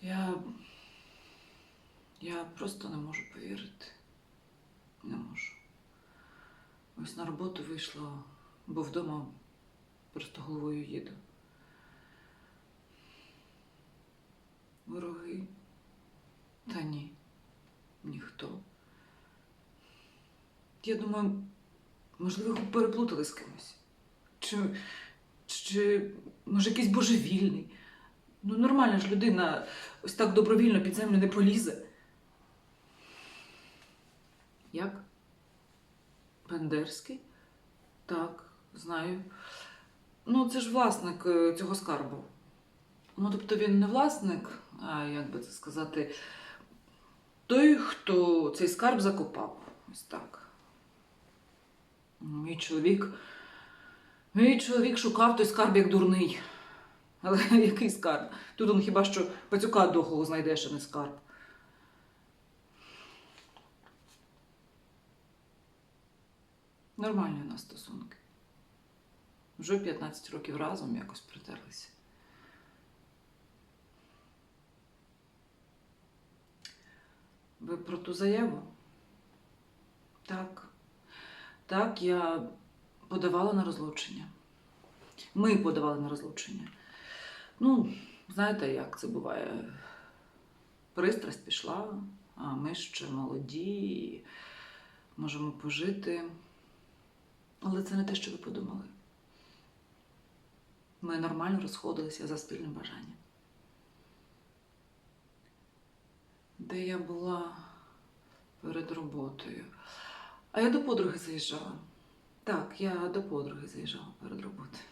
Я. Я просто не можу повірити. Не можу. Ось на роботу вийшла, бо вдома просто головою їду. Вороги? Та ні. Ніхто. Я думаю, можливо, переплутали з кимось. Чи, чи може якийсь божевільний. Ну, нормальна ж людина ось так добровільно під землю не полізе. Як? Бендерський? Так, знаю. Ну, це ж власник е, цього скарбу. Ну, тобто він не власник, а як би це сказати, той, хто цей скарб закопав. Ось так. Мій чоловік. Мій чоловік шукав той скарб як дурний. Але який скарб? Тут он хіба що пацюка дохого знайдеш, а не скарб. Нормальні у нас стосунки. Вже 15 років разом якось притерлися. Ви про ту заяву? Так. Так, я подавала на розлучення. Ми подавали на розлучення. Ну, знаєте, як це буває? Пристрасть пішла, а ми ще молоді, можемо пожити. Але це не те, що ви подумали. Ми нормально розходилися за спільним бажанням. Де я була перед роботою. А я до подруги заїжджала. Так, я до подруги заїжджала перед роботою.